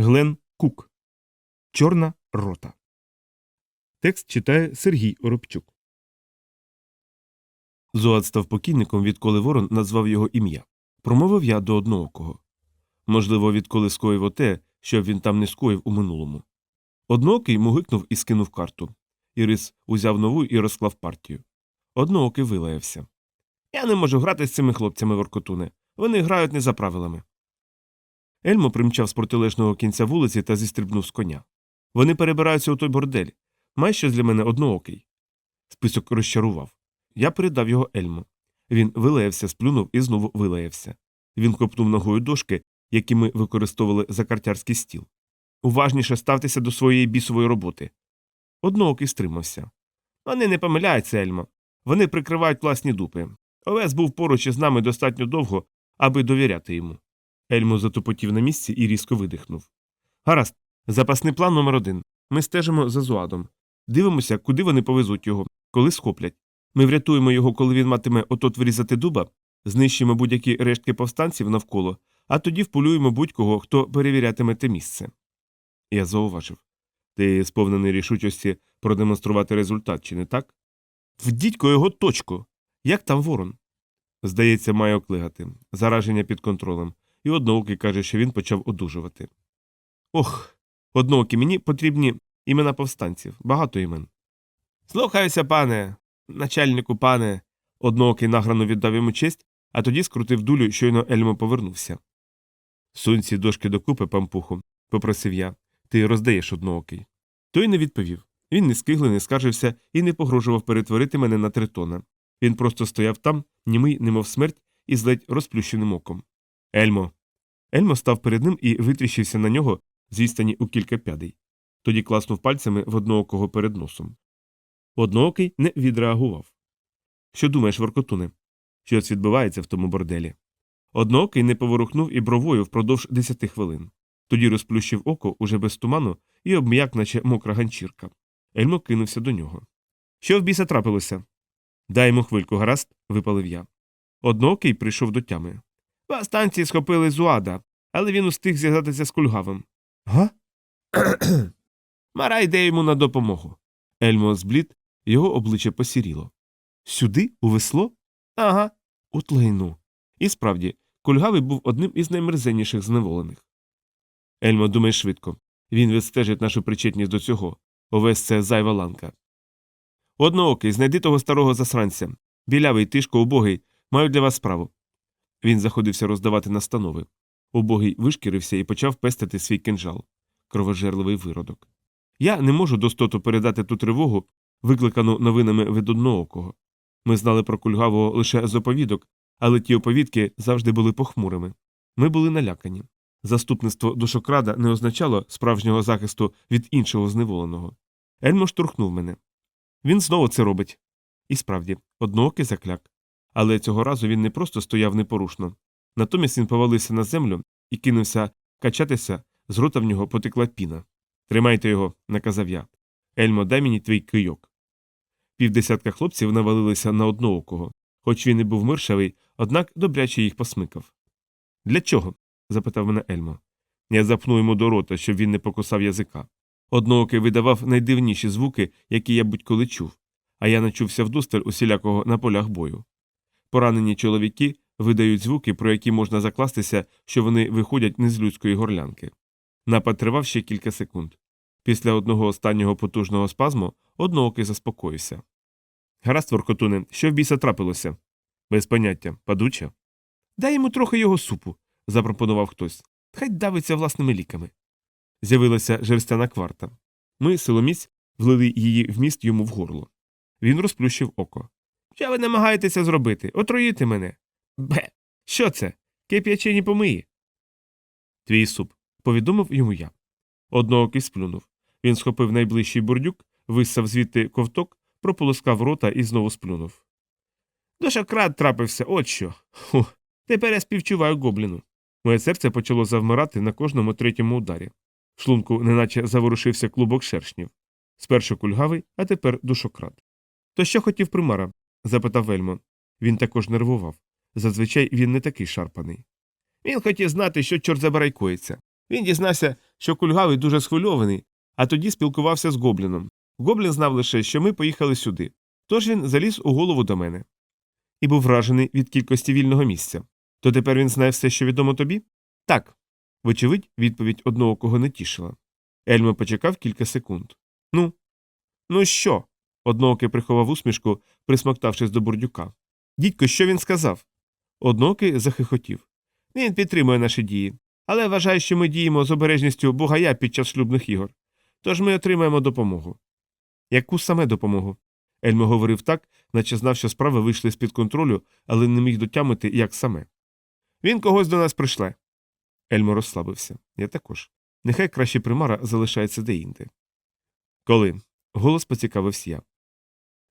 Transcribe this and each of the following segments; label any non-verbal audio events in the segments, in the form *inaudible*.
Глен Кук. Чорна рота. Текст читає Сергій Оробчук. Зоат став покійником, відколи ворон назвав його ім'я. Промовив я до одноокого. Можливо, відколи скоїв оте, що він там не скоїв у минулому. Одноокий мугикнув і скинув карту. Ірис узяв нову і розклав партію. Одноокий вилаявся. Я не можу грати з цими хлопцями воркотуне. Вони грають не за правилами. Ельмо примчав з протилежного кінця вулиці та зістрибнув з коня. Вони перебираються у той бордель. Має щось для мене одноокий. Список розчарував. Я передав його Ельмо. Він вилаявся, сплюнув і знову вилаявся. Він копнув ногою дошки, які ми використовували за картярський стіл. Уважніше ставтеся до своєї бісової роботи. Одноокий стримався. Вони не помиляються, Ельмо. Вони прикривають власні дупи. Овес був поруч із нами достатньо довго, аби довіряти йому. Ельмо затупотів на місці і різко видихнув. Гаразд, запасний план номер один. Ми стежимо за Зуадом. Дивимося, куди вони повезуть його, коли схоплять. Ми врятуємо його, коли він матиме отот вирізати дуба, знищимо будь-які рештки повстанців навколо, а тоді вполюємо будь-кого, хто перевірятиме те місце. Я зауважив. Ти сповнений рішучості продемонструвати результат, чи не так? Вдітько його точку. Як там ворон? Здається, має оклигати. Зараження під контролем. І одноокий каже, що він почав одужувати. Ох, одноокі, мені потрібні імена повстанців, багато імен. Слухаюся, пане, начальнику, пане. Одноокий награно віддав йому честь, а тоді скрутив дулю, щойно Ельмо повернувся. Сунь ці дошки докупи, пампуху, попросив я. Ти роздаєш одноокий. Той не відповів. Він не скиглий, не скаржився і не погрожував перетворити мене на тритона. Він просто стояв там, німий, немов смерть, із ледь розплющеним оком. Ельмо. Ельмо став перед ним і витріщився на нього з відстані у кілька пядей. Тоді класнув пальцями в одноокого перед носом. Одноокий не відреагував. Що думаєш, Воркотуне? Щось відбувається в тому борделі. Одноокий не поворухнув і бровою впродовж десяти хвилин. Тоді розплющив око уже без туману і обм'як, наче мокра ганчірка. Ельмо кинувся до нього. Що в біса трапилося? Дай йому хвильку, гаразд, випалив я. Одноокий прийшов до тями. Повстанці схопили зуада, але він устиг зв'язатися з кульгавим. Га? *clears throat* Мара йде йому на допомогу. Ельмо зблід, його обличчя посіріло. Сюди, у весло? Ага. От лайну. І справді, кульгавий був одним із наймерзенніших зневолених. Ельмо думає швидко. Він відстежить нашу причетність до цього. Овесь це зайва ланка. Одноокий, знайди того старого засранця. Білявий, тишко, убогий, маю для вас справу. Він заходився роздавати настанови. Убогий вишкірився і почав пестити свій кинжал. Кровожерливий виродок. Я не можу достоту передати ту тривогу, викликану новинами від одноокого. Ми знали про кульгавого лише з оповідок, але ті оповідки завжди були похмурими. Ми були налякані. Заступництво душокрада не означало справжнього захисту від іншого зневоленого. Ельмо штурхнув мене. Він знову це робить. І справді, одноокий закляк. Але цього разу він не просто стояв непорушно. Натомість він повалився на землю і кинувся качатися, з рота в нього потекла піна. Тримайте його, наказав я. Ельмо, дай мені твій кийок. Півдесятка хлопців навалилися на одноокого. Хоч він і був миршавий, однак добряче їх посмикав. Для чого? запитав мене Ельмо. Я запнув йому до рота, щоб він не покусав язика. Одноокий видавав найдивніші звуки, які я будь-коли чув, а я начувся вдосталь усілякого на полях бою. Поранені чоловіки видають звуки, про які можна закластися, що вони виходять не з людської горлянки. Напад тривав ще кілька секунд. Після одного останнього потужного спазму одноокий заспокоївся. Гаразд, Воркотуне, що в біса трапилося? Без поняття, падуча. Дай йому трохи його супу, запропонував хтось. Хай давиться власними ліками. З'явилася жерстяна кварта. Ми, силоміць, влили її вміст йому в горло. Він розплющив око. Що ви намагаєтеся зробити? Отруїти мене. Бе. Що це? Кип'ячені помиї. Твій суп, повідомив йому я. Одноокий сплюнув. Він схопив найближчий бурдюк, виссав звідти ковток, прополоскав рота і знову сплюнув. Дошократ трапився, от що. Хух. Тепер я співчуваю гобліну. Моє серце почало завмирати на кожному третьому ударі. В шлунку неначе заворушився клубок шершнів. Спершу кульгавий, а тепер душократ. То що хотів примара? Запитав Вельмо. Він також нервував. Зазвичай він не такий шарпаний. Він хотів знати, що чорт забарайкується. Він дізнався, що кульгавий дуже схвильований, а тоді спілкувався з гобліном. Гоблін знав лише, що ми поїхали сюди. Тож він заліз у голову до мене. І був вражений від кількості вільного місця. То тепер він знає все, що відомо тобі? Так. Вочевидь, відповідь одного кого не тішила. Ельмо почекав кілька секунд. Ну. Ну що? Одноокий приховав усмішку, присмоктавшись до бурдюка. Дідько, що він сказав? Одноокий захихотів. Він підтримує наші дії, але вважає, що ми діємо з обережністю бугая під час шлюбних ігор. Тож ми отримаємо допомогу. Яку саме допомогу? Ельмо говорив так, наче знав, що справи вийшли з під контролю, але не міг дотямити, як саме. Він когось до нас пришле. Ельмо розслабився. Я також. Нехай краще примара залишається деінде. Коли? Голос поцікавився я.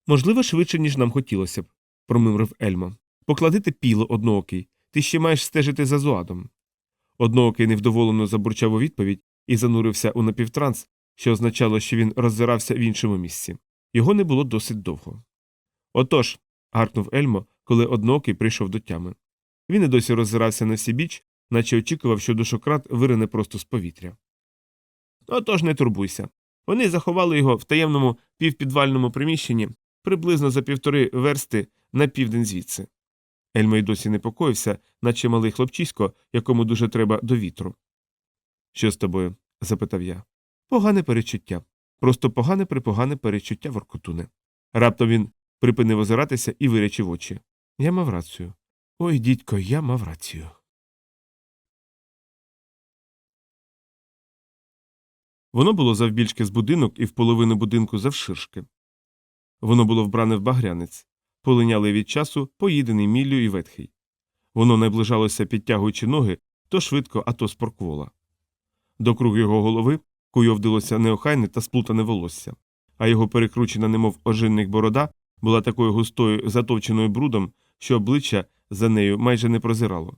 Можливо, швидше, ніж нам хотілося б, промимрив Ельмо. Покладити піло одноокий. Ти ще маєш стежити за зоадом. Одноокий невдоволено забурчав у відповідь і занурився у напівтранс, що означало, що він роззирався в іншому місці. Його не було досить довго. Отож. гаркнув Ельмо, коли одноокий прийшов до тями. Він і досі роззирався на всі біч, наче очікував, що душократ вирине просто з повітря. Отож не турбуйся. Вони заховали його в таємному півпідвальному приміщенні приблизно за півтори версти на південь звідси. Ельмо й досі непокоївся, наче малий хлопчисько, якому дуже треба до вітру. Що з тобою? запитав я. Погане перечуття. Просто погане припогане перечуття воркотуне. Раптом він припинив озиратися і вирячив очі. Я мав рацію. Ой, дідько, я мав рацію. Воно було завбільшки з будинок і в половину будинку завширшки. Воно було вбране в багрянець, полинялий від часу, поїдений міллю і ветхий. Воно наближалося, підтягуючи ноги то швидко, а то спорквола. До кругу його голови куйовдилося неохайне та сплутане волосся, а його перекручена, немов ожинник борода, була такою густою, затовченою брудом, що обличчя за нею майже не прозирало.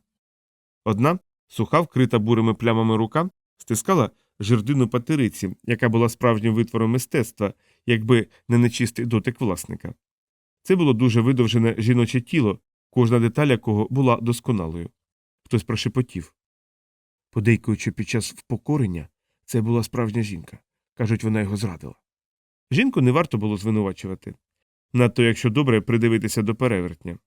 Одна, суха, вкрита бурими плямами рука, стискала жердину патериці, яка була справжнім витвором мистецтва, якби не нечистий дотик власника. Це було дуже видовжене жіноче тіло, кожна деталь якого була досконалою. Хтось прошепотів. Подейкуючи під час впокорення, це була справжня жінка. Кажуть, вона його зрадила. Жінку не варто було звинувачувати. Надто якщо добре придивитися до перевертня.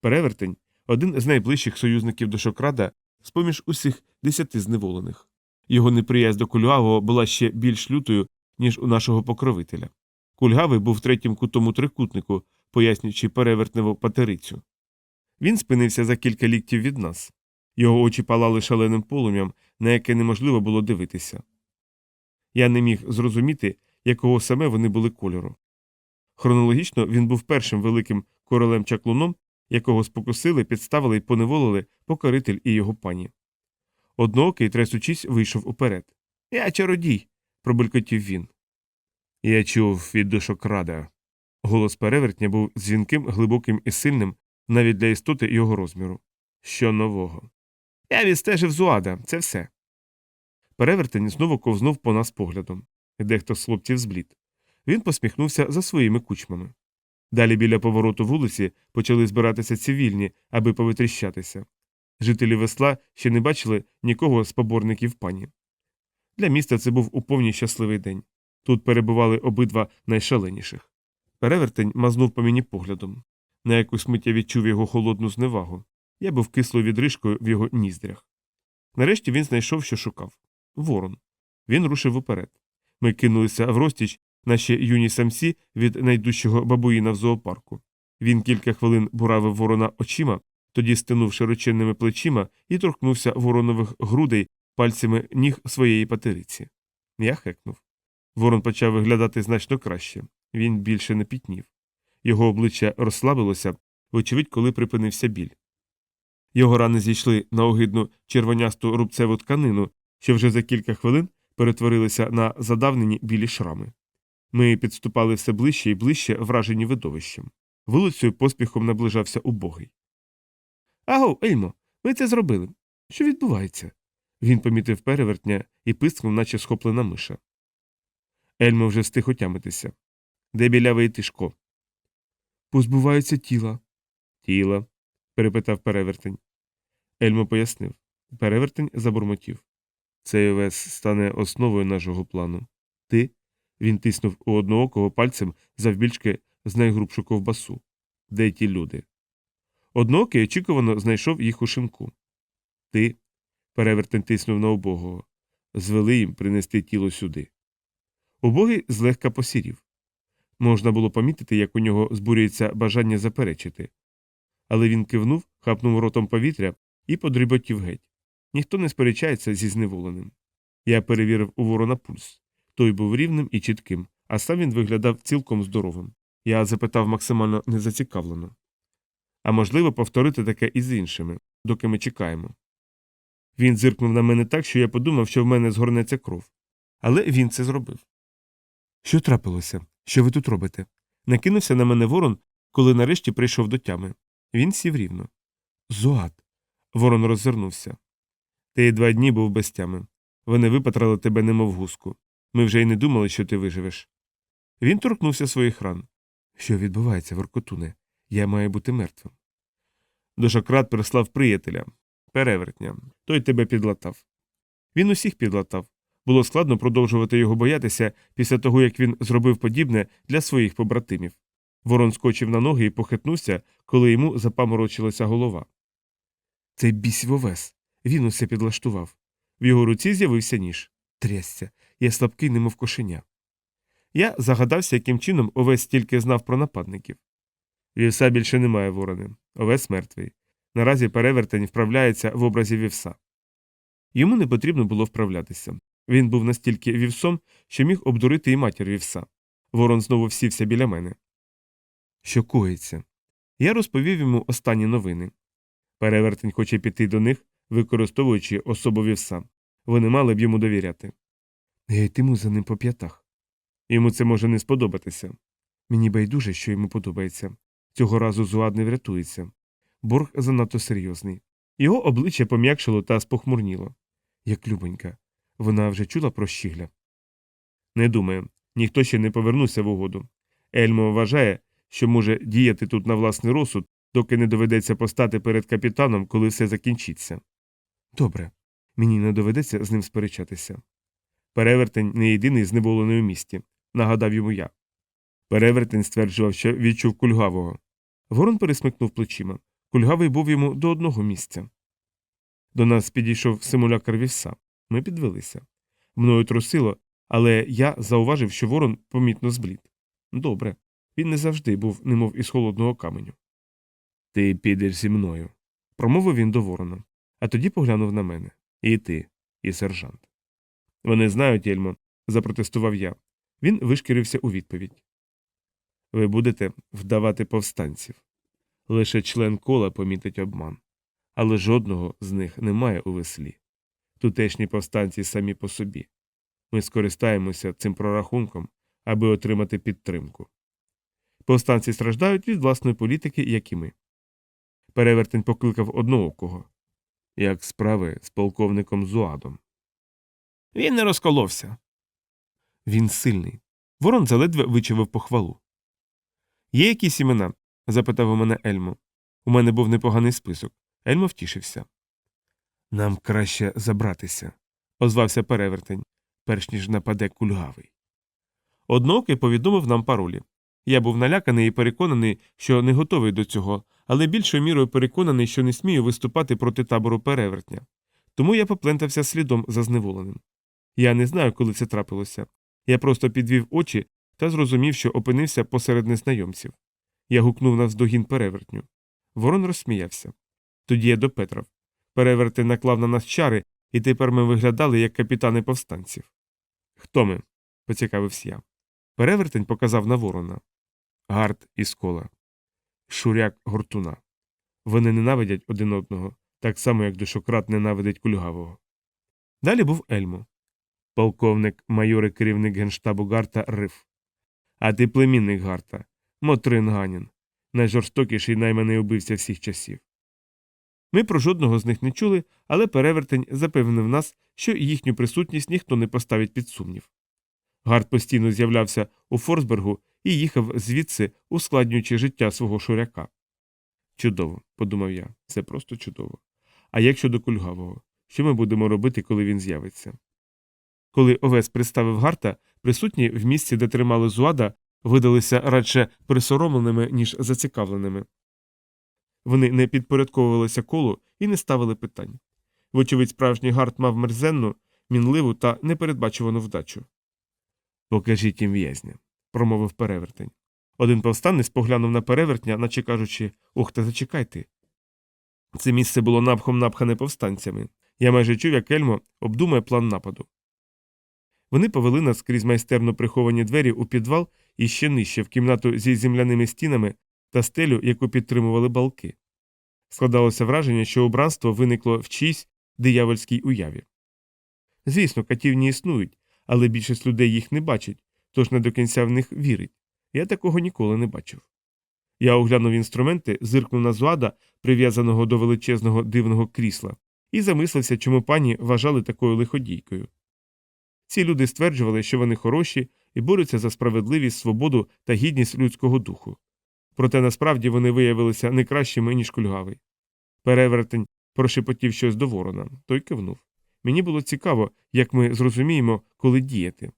Перевертень один з найближчих союзників до Шокрада з поміж усіх десяти зневолених. Його неприязнь до кульгавого була ще більш лютою, ніж у нашого покровителя. Кульгавий був третім кутом у трикутнику, пояснюючи перевертневу патерицю. Він спинився за кілька ліктів від нас. Його очі палали шаленим полум'ям, на яке неможливо було дивитися. Я не міг зрозуміти, якого саме вони були кольору. Хронологічно він був першим великим королем чаклуном, якого спокусили, підставили і поневолили покоритель і його пані. Одноокий, трясучись, вийшов уперед. Я чародій, пробелькотів він. Я чув від душокрада. Голос перевертня був дзвінким, глибоким і сильним, навіть для істоти його розміру. Що нового? Я відстежив зуада, це все. Перевертень знову ковзнув по нас поглядом. Дехто з хлопців зблід. Він посміхнувся за своїми кучмами. Далі біля повороту вулиці почали збиратися цивільні, аби повитріщатися. Жителі весла ще не бачили нікого з поборників пані. Для міста це був у повній щасливий день. Тут перебували обидва найшаленіших. Перевертень мазнув по мені поглядом. На якусь мить я відчув його холодну зневагу. Я був кислою відрижкою в його ніздрях. Нарешті він знайшов, що шукав ворон. Він рушив уперед. Ми кинулися в розтіч, наші юні самці від найдужчого бабуїна в зоопарку. Він кілька хвилин буравив ворона очима, тоді стинув широченними плечима і торкнувся воронових грудей пальцями ніг своєї патериці. Я хекнув. Ворон почав виглядати значно краще. Він більше не пітнів. Його обличчя розслабилося, вочевидь, коли припинився біль. Його рани зійшли на огидну червонясту рубцеву тканину, що вже за кілька хвилин перетворилися на задавнені білі шрами. Ми підступали все ближче і ближче, вражені видовищем. Вулицею поспіхом наближався убогий. Аго, Ельмо, ви це зробили. Що відбувається? Він помітив перевертня і пискнув, наче схоплена миша. Ельмо вже встиг отямитися. Де білявий тишко? Позбуваються тіла. Тіла? перепитав перевертень. Ельмо пояснив. Перевертень забурмотів. Цей овес стане основою нашого плану. Ти? Він тиснув у одноокого пальцем завбільшки з найгрубшу ковбасу. Де ті люди? Одноокий очікувано знайшов їх у шинку. Ти? Перевертень тиснув на убогого. Звели їм принести тіло сюди. Убогий злегка посірів. Можна було помітити, як у нього збурюється бажання заперечити. Але він кивнув, хапнув ротом повітря і подріботів геть. Ніхто не сперечається зі зневоленим. Я перевірив у ворона пульс. Той був рівним і чітким, а сам він виглядав цілком здоровим. Я запитав максимально незацікавлено. А можливо, повторити таке і з іншими, доки ми чекаємо. Він зиркнув на мене так, що я подумав, що в мене згорнеться кров. Але він це зробив. Що трапилося? Що ви тут робите? Накинувся на мене ворон, коли нарешті прийшов до тями. Він сів рівно. Зоат. Ворон роззирнувся. Ти два дні був без тями. Вони випатрали тебе немов гуску. Ми вже й не думали, що ти виживеш. Він торкнувся своїх ран. Що відбувається, Воркотуне? Я маю бути мертвим. Дошократ прислав приятеля, перевертня. Той тебе підлатав. Він усіх підлатав. Було складно продовжувати його боятися після того, як він зробив подібне для своїх побратимів. Ворон скочив на ноги і похитнувся, коли йому запаморочилася голова. Цей бісь вовес. Він усе підлаштував. В його руці з'явився ніж. Трясся, я слабкий, немов кошеня. Я загадався, яким чином овес тільки знав про нападників. Вівса більше немає ворони. Овес мертвий. Наразі перевертень вправляється в образі вівса. Йому не потрібно було вправлятися. Він був настільки вівсом, що міг обдурити і матір вівса. Ворон знову всівся біля мене. Що коїться? Я розповів йому останні новини. Перевертень хоче піти до них, використовуючи особу вівса. Вони мали б йому довіряти. Я йтиму за ним по п'ятах. Йому це може не сподобатися. Мені байдуже, що йому подобається. Цього разу Зуад не врятується. Борг занадто серйозний. Його обличчя пом'якшило та спохмурніло. Як любонька. Вона вже чула про щігля. Не думаю. Ніхто ще не повернувся в угоду. Ельмо вважає, що може діяти тут на власний розсуд, доки не доведеться постати перед капітаном, коли все закінчиться. Добре. Мені не доведеться з ним сперечатися. Перевертень не єдиний зневолений у місті, нагадав йому я. Перевертень стверджував, що відчув кульгавого. Ворон пересмикнув плечима. Кульгавий був йому до одного місця. До нас підійшов симулякар вівса. Ми підвелися. Мною трусило, але я зауважив, що ворон помітно зблід. Добре. Він не завжди був, немов із холодного каменю. Ти підеш зі мною, промовив він до ворона, а тоді поглянув на мене. І ти, і сержант. Вони знають, Ельмо, запротестував я. Він вишкірився у відповідь. Ви будете вдавати повстанців. Лише член кола помітить обман, але жодного з них немає у веслі. Тутешні повстанці самі по собі. Ми скористаємося цим прорахунком, аби отримати підтримку. Повстанці страждають від власної політики, як і ми. Перевертень покликав одноокого. Як справи з полковником Зуадом. Він не розколовся. Він сильний. Ворон заледве вичавив похвалу. Є якісь імена? запитав у мене Ельмо. У мене був непоганий список. Ельмо втішився. Нам краще забратися, озвався перевертень, перш ніж нападе кульгавий. Одноокий повідомив нам паролі. Я був наляканий і переконаний, що не готовий до цього, але більшою мірою переконаний, що не смію виступати проти табору перевертня. Тому я поплентався слідом за зневоленим. Я не знаю, коли це трапилося. Я просто підвів очі та зрозумів, що опинився посеред незнайомців. Я гукнув навздогін перевертню. Ворон розсміявся. Тоді я допетрав. Перевертень наклав на нас чари, і тепер ми виглядали як капітани повстанців. Хто ми? поцікавився я. Перевертень показав на ворона. Гард і скола. Шуряк гуртуна. Вони ненавидять один одного, так само, як душократ ненавидить кульгавого. Далі був Ельмо. Полковник, майор і керівник генштабу Гарта Риф. А ти племінник Гарта, Мотрин Ганін, найжорстокіший найманий убивця всіх часів. Ми про жодного з них не чули, але перевертень запевнив нас, що їхню присутність ніхто не поставить під сумнів. Гард постійно з'являвся у Форсбергу і їхав звідси, ускладнюючи життя свого шуряка. Чудово, подумав я, це просто чудово. А як щодо кульгавого? що ми будемо робити, коли він з'явиться. Коли Овес представив Гарта, присутні в місці, де тримали Зуада, видалися радше присоромленими, ніж зацікавленими. Вони не підпорядковувалися колу і не ставили питань. Вочевидь, справжній Гарт мав мерзенну, мінливу та непередбачувану вдачу. Покажіть їм в'язня, промовив перевертень. Один повстанець поглянув на перевертня, наче кажучи Ох, та зачекайте. Це місце було напхом напхане повстанцями. Я майже чув, як Ельмо обдумує план нападу. Вони повели нас крізь майстерно приховані двері у підвал і ще нижче в кімнату зі земляними стінами та стелю, яку підтримували балки. Складалося враження, що убранство виникло в чийсь диявольській уяві. Звісно, катівні існують, але більшість людей їх не бачить, тож не до кінця в них вірить. Я такого ніколи не бачив. Я оглянув інструменти, зиркнув на зуада, прив'язаного до величезного дивного крісла, і замислився, чому пані вважали такою лиходійкою. Ці люди стверджували, що вони хороші і борються за справедливість, свободу та гідність людського духу. Проте насправді вони виявилися не кращими, ніж кульгавий. Перевертень прошепотів щось до ворона, той кивнув. Мені було цікаво, як ми зрозуміємо, коли діяти.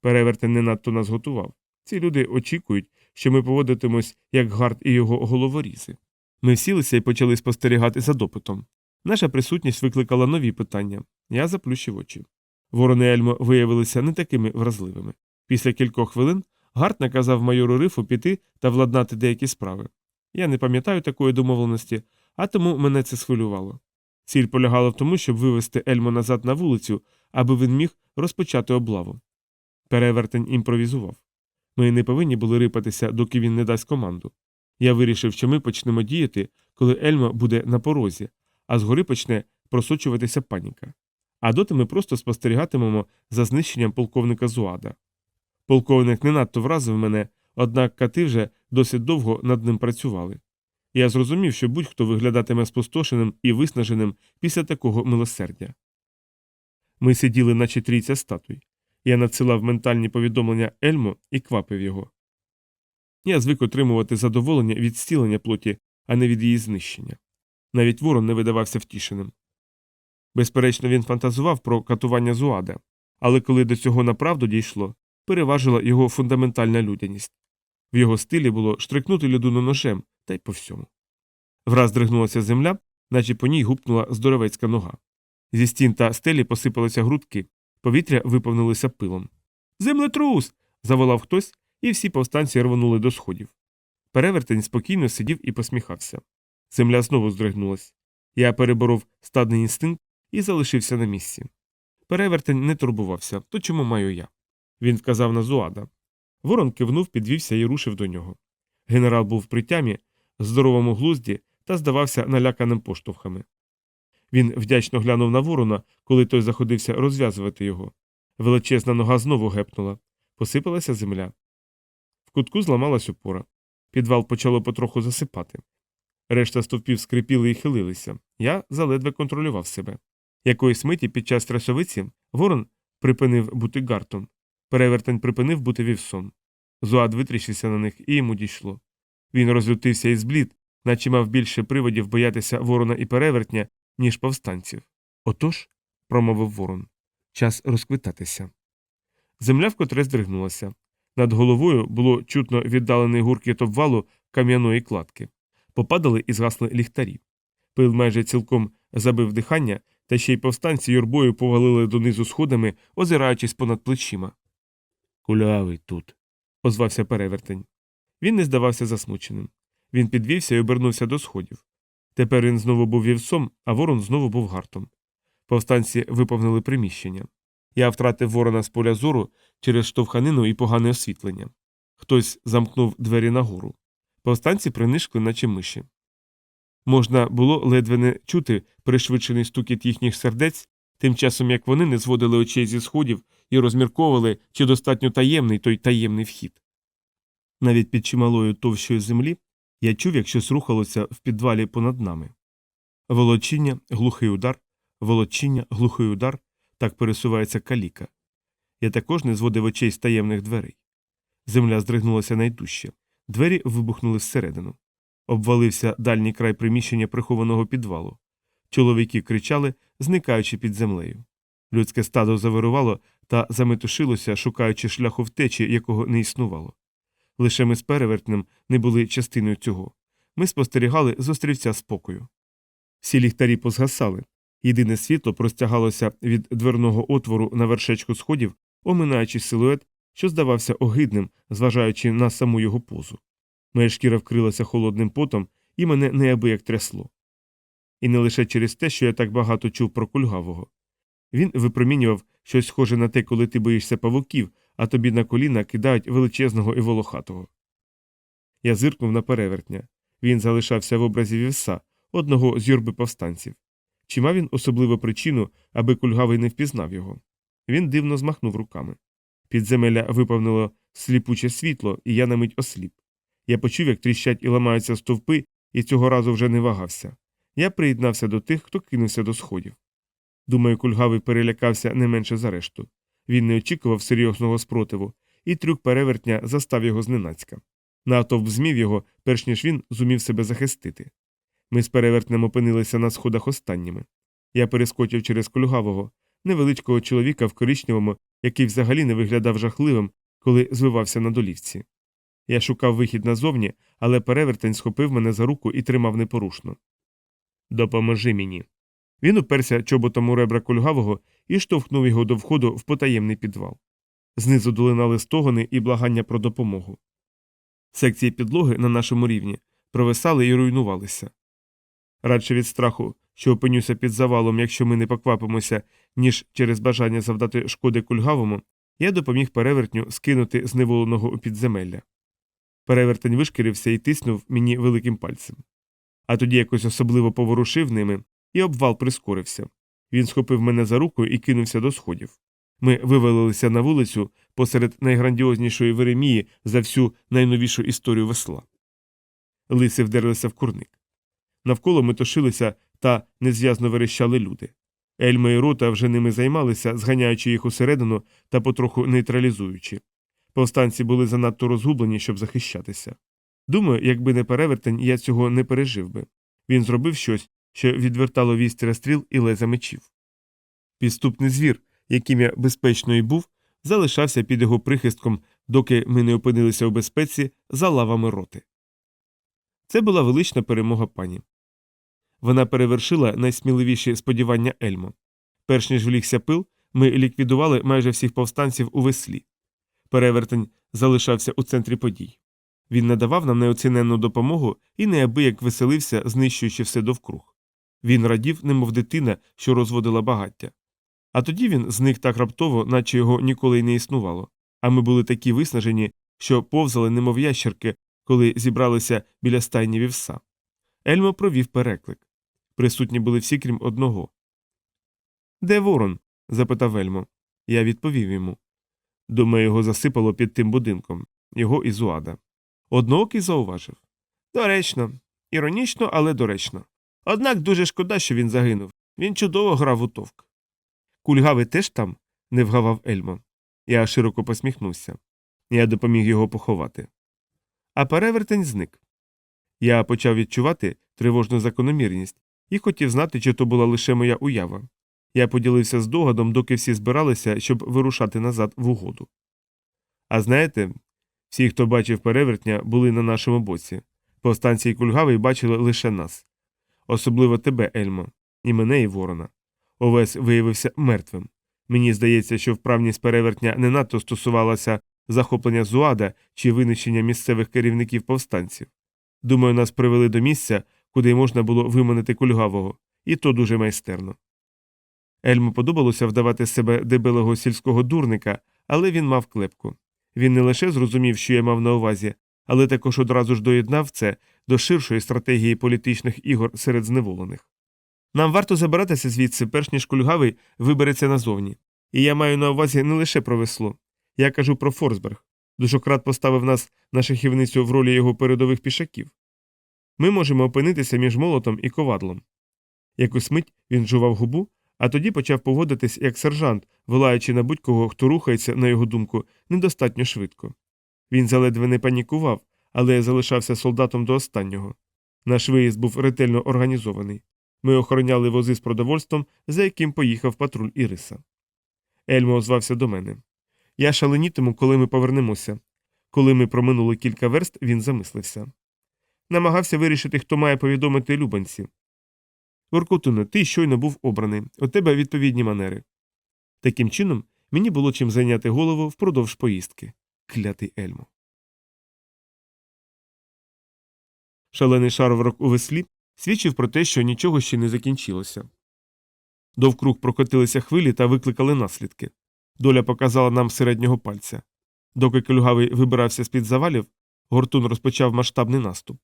Перевертень не надто нас готував. Ці люди очікують, що ми поводитимось, як гард і його головорізи. Ми сілися і почали спостерігати за допитом. Наша присутність викликала нові питання. Я заплющив очі. Ворони Ельмо виявилися не такими вразливими. Після кількох хвилин Гарт наказав майору рифу піти та владнати деякі справи. Я не пам'ятаю такої домовленості, а тому мене це схвилювало. Ціль полягала в тому, щоб вивести Ельмо назад на вулицю, аби він міг розпочати облаву. Перевертень імпровізував. Ми не повинні були рипатися, доки він не дасть команду. Я вирішив, що ми почнемо діяти, коли Ельма буде на порозі, а згори почне просочуватися паніка. А доти ми просто спостерігатимемо за знищенням полковника Зуада. Полковник не надто вразив мене, однак кати вже досить довго над ним працювали. Я зрозумів, що будь-хто виглядатиме спустошеним і виснаженим після такого милосердя. Ми сиділи, наче трійця статуй. Я надсилав ментальні повідомлення Ельмо і квапив його. Я звик отримувати задоволення від стілення плоті, а не від її знищення. Навіть ворон не видавався втішеним. Безперечно, він фантазував про катування Зуада, але коли до цього направду дійшло, переважила його фундаментальна людяність. В його стилі було штрикнути людину ножем та й по всьому. Враз дригнулася земля, наче по ній гупнула здоровецька нога. Зі стін та стелі посипалися грудки, повітря виповнилося пилом. Землетрус. заволав хтось, і всі повстанці рвонули до сходів. Перевертень спокійно сидів і посміхався. Земля знову здригнулась. Я переборов стадний інстинкт і залишився на місці. Перевертень не турбувався, то чому маю я? Він вказав на Зуада. Ворон кивнув, підвівся і рушив до нього. Генерал був при тямі, здоровому глузді та здавався наляканим поштовхами. Він вдячно глянув на ворона, коли той заходився розв'язувати його. Величезна нога знову гепнула, посипалася земля. В кутку зламалась опора. Підвал почало потроху засипати. Решта стовпів скрипіли і хилилися. Я заледве контролював себе. Якоїсь миті під час трасовиці ворон припинив бути гартом. Перевертень припинив бути вівсом. Зуад витріщився на них, і йому дійшло. Він розлютився і зблід, наче мав більше приводів боятися ворона і перевертня, ніж повстанців. Отож, промовив ворон, час розквитатися. Земля вкотре здригнулася. Над головою було чутно віддалений гуркіт обвалу кам'яної кладки. Попадали і згасли ліхтарі. Пил майже цілком забив дихання, та ще й повстанці юрбою повалили донизу сходами, озираючись понад плечима. Кулявий тут, озвався перевертень. Він не здавався засмученим. Він підвівся і обернувся до сходів. Тепер він знову був вівсом, а ворон знову був гартом. Повстанці виповнили приміщення. Я втратив ворона з поля зору через штовханину і погане освітлення. Хтось замкнув двері нагору. Повстанці принишкли, наче миші. Можна було ледве не чути пришвидшений стукіт їхніх сердець, тим часом як вони не зводили очей зі сходів і розмірковували, чи достатньо таємний той таємний вхід. Навіть під чималою товщою землі я чув, як щось рухалося в підвалі понад нами. Волочіння, глухий удар, волочіння, глухий удар так пересувається каліка. Я також не зводив очей з таємних дверей. Земля здригнулася найдужче. Двері вибухнули зсередину. Обвалився дальній край приміщення прихованого підвалу. Чоловіки кричали, зникаючи під землею. Людське стадо завирувало та заметушилося, шукаючи шляху втечі, якого не існувало. Лише ми з перевертнем не були частиною цього. Ми спостерігали з спокою. Всі ліхтарі позгасали. Єдине світло простягалося від дверного отвору на вершечку сходів, оминаючи силует, що здавався огидним, зважаючи на саму його позу. Моя шкіра вкрилася холодним потом, і мене неабияк трясло. І не лише через те, що я так багато чув про кульгавого. Він випромінював щось схоже на те, коли ти боїшся павуків, а тобі на коліна кидають величезного і волохатого. Я зиркнув на перевертня. Він залишався в образі вівса, одного з юрби повстанців. Чи мав він особливу причину, аби кульгавий не впізнав його? Він дивно змахнув руками. Підземелля виповнило сліпуче світло, і я на мить осліп. Я почув, як тріщать і ламаються стовпи, і цього разу вже не вагався. Я приєднався до тих, хто кинувся до сходів. Думаю, кульгавий перелякався не менше за решту. Він не очікував серйозного спротиву, і трюк перевертня застав його зненацька. Натовп змів його, перш ніж він зумів себе захистити. Ми з перевертнем опинилися на сходах останніми. Я перескочив через кульгавого, невеличкого чоловіка в коричневому, який взагалі не виглядав жахливим, коли звивався на долівці. Я шукав вихід назовні, але перевертень схопив мене за руку і тримав непорушно. Допоможи мені. Він уперся чоботом у ребра кульгавого і штовхнув його до входу в потаємний підвал. Знизу долинали стогони і благання про допомогу. Секції підлоги на нашому рівні провисали і руйнувалися. Радше від страху, що опинюся під завалом, якщо ми не поквапимося, ніж через бажання завдати шкоди кульгавому, я допоміг перевертню скинути зневоленого у підземелля. Перевертень вишкірився і тиснув мені великим пальцем. А тоді якось особливо поворушив ними, і обвал прискорився. Він схопив мене за руку і кинувся до сходів. Ми вивалилися на вулицю посеред найграндіознішої Веремії за всю найновішу історію весла. Лиси вдерлися в курник. Навколо метушилися та незв'язно верещали люди. Ельма і рота вже ними займалися, зганяючи їх усередину та потроху нейтралізуючи. Повстанці були занадто розгублені, щоб захищатися. Думаю, якби не перевертень, я цього не пережив би. Він зробив щось, що відвертало вістря стріл і леза мечів. Підступний звір, яким я безпечно і був, залишався під його прихистком, доки ми не опинилися у безпеці за лавами роти. Це була велична перемога пані. Вона перевершила найсміливіші сподівання Ельмо. Перш ніж влігся пил, ми ліквідували майже всіх повстанців у веслі. Перевертень залишався у центрі подій. Він надавав нам неоціненну допомогу і неабияк веселився, знищуючи все довкруг. Він радів, немов дитина, що розводила багаття. А тоді він зник так раптово, наче його ніколи й не існувало, а ми були такі виснажені, що повзали, немов ящерки, коли зібралися біля стайні вівса. Ельмо провів переклик. Присутні були всі, крім одного. Де ворон? запитав Ельмо. Я відповів йому. Думаю, його засипало під тим будинком, його і Зуада. Одноокий зауважив. Доречно, іронічно, але доречно. Однак дуже шкода, що він загинув. Він чудово грав у товк. Кульгави теж там? не вгавав Ельмо. Я широко посміхнувся. Я допоміг його поховати. А перевертень зник. Я почав відчувати тривожну закономірність і хотів знати, чи то була лише моя уява. Я поділився з догадом, доки всі збиралися, щоб вирушати назад в угоду. А знаєте, всі, хто бачив перевертня, були на нашому боці. Повстанці і кульгавий бачили лише нас. Особливо тебе, Ельмо, і мене, і ворона. Овес виявився мертвим. Мені здається, що вправність перевертня не надто стосувалася захоплення зуада чи винищення місцевих керівників повстанців. Думаю, нас привели до місця, куди можна було виманити кульгавого, і то дуже майстерно. Ельму подобалося вдавати себе дебелого сільського дурника, але він мав клепку. Він не лише зрозумів, що я мав на увазі, але також одразу ж доєднав це до ширшої стратегії політичних ігор серед зневолених. Нам варто забиратися звідси, перш ніж кульгавий вибереться назовні. І я маю на увазі не лише про весло. Я кажу про Форсберг. Душократ поставив нас на шахівницю в ролі його передових пішаків. Ми можемо опинитися між молотом і ковадлом. Якусь мить він жував губу, а тоді почав поводитись як сержант, волаючи на будь-кого, хто рухається, на його думку, недостатньо швидко. Він заледве не панікував, але залишався солдатом до останнього. Наш виїзд був ретельно організований. Ми охороняли вози з продовольством, за яким поїхав патруль Іриса. Ельмо озвався до мене. Я шаленітиму, коли ми повернемося. Коли ми проминули кілька верст, він замислився. Намагався вирішити, хто має повідомити Любанці. Воркутуне, ти щойно був обраний, у тебе відповідні манери. Таким чином, мені було чим зайняти голову впродовж поїздки. Клятий Ельмо. Шалений шарворок у веслі свідчив про те, що нічого ще не закінчилося. Довкруг прокотилися хвилі та викликали наслідки. Доля показала нам середнього пальця. Доки кельгавий вибирався з під завалів, гортун розпочав масштабний наступ.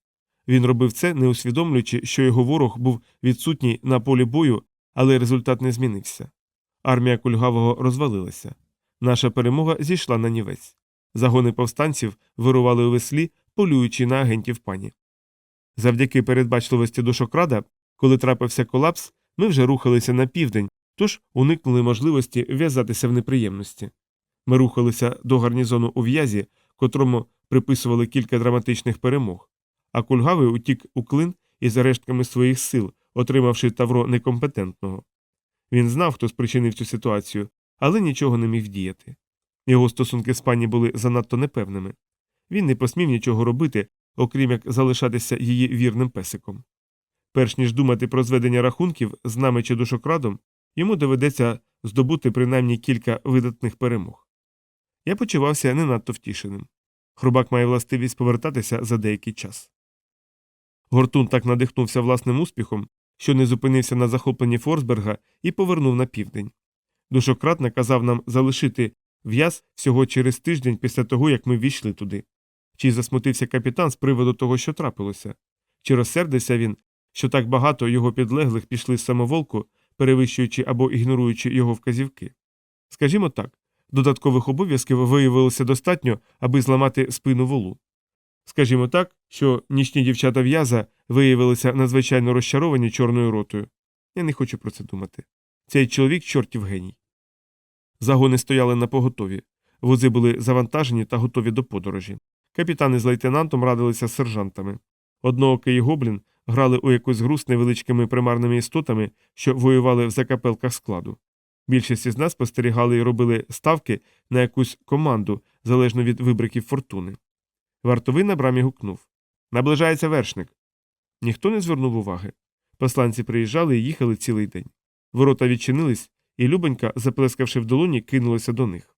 Він робив це, не усвідомлюючи, що його ворог був відсутній на полі бою, але результат не змінився. Армія кульгавого розвалилася. Наша перемога зійшла на нівець. Загони повстанців вирували у веслі, полюючи на агентів пані. Завдяки передбачливості душокрада, коли трапився колапс, ми вже рухалися на південь, тож уникнули можливості в'язатися в неприємності. Ми рухалися до гарнізону у в'язі, котрому приписували кілька драматичних перемог, а кульгавий утік у клин із рештками своїх сил, отримавши тавро некомпетентного. Він знав, хто спричинив цю ситуацію, але нічого не міг вдіяти. Його стосунки з пані були занадто непевними. Він не посмів нічого робити, окрім як залишатися її вірним песиком. Перш ніж думати про зведення рахунків з нами чи душокрадом, йому доведеться здобути принаймні кілька видатних перемог. Я почувався не надто втішеним. Хрубак має властивість повертатися за деякий час. Гортун так надихнувся власним успіхом, що не зупинився на захопленні Форсберга і повернув на південь. Душократ наказав нам залишити в'яз всього через тиждень після того, як ми ввійшли туди. Чи засмутився капітан з приводу того, що трапилося? Чи розсердився він, що так багато його підлеглих пішли з самоволку, перевищуючи або ігноруючи його вказівки? Скажімо так, додаткових обов'язків виявилося достатньо, аби зламати спину волу. Скажімо так, що нічні дівчата в'яза виявилися надзвичайно розчаровані чорною ротою. Я не хочу про це думати. Цей чоловік чортів геній. Загони стояли на поготові. Вози були завантажені та готові до подорожі. Капітани з лейтенантом радилися з сержантами. Одноокий гоблін грали у якусь гру з невеличкими примарними істотами, що воювали в закапелках складу. Більшість із нас спостерігали і робили ставки на якусь команду, залежно від вибриків фортуни. Вартовий на брамі гукнув Наближається вершник. Ніхто не звернув уваги. Посланці приїжджали і їхали цілий день. Ворота відчинились, і Любонька, заплескавши в долоні, кинулася до них.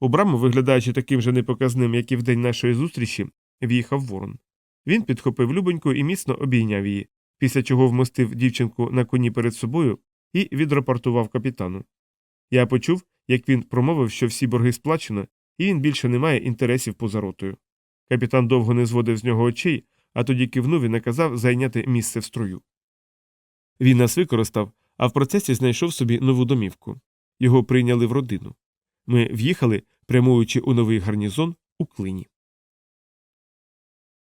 У браму, виглядаючи таким же непоказним, як і в день нашої зустрічі, в'їхав ворон. Він підхопив Любоньку і міцно обійняв її, після чого вмостив дівчинку на коні перед собою і відрапортував капітану. Я почув, як він промовив, що всі борги сплачено, і він більше не має інтересів поза ротою. Капітан довго не зводив з нього очей, а тоді кивнув і наказав зайняти місце в струю. Він нас використав, а в процесі знайшов собі нову домівку. Його прийняли в родину. Ми в'їхали, прямуючи у новий гарнізон у клині.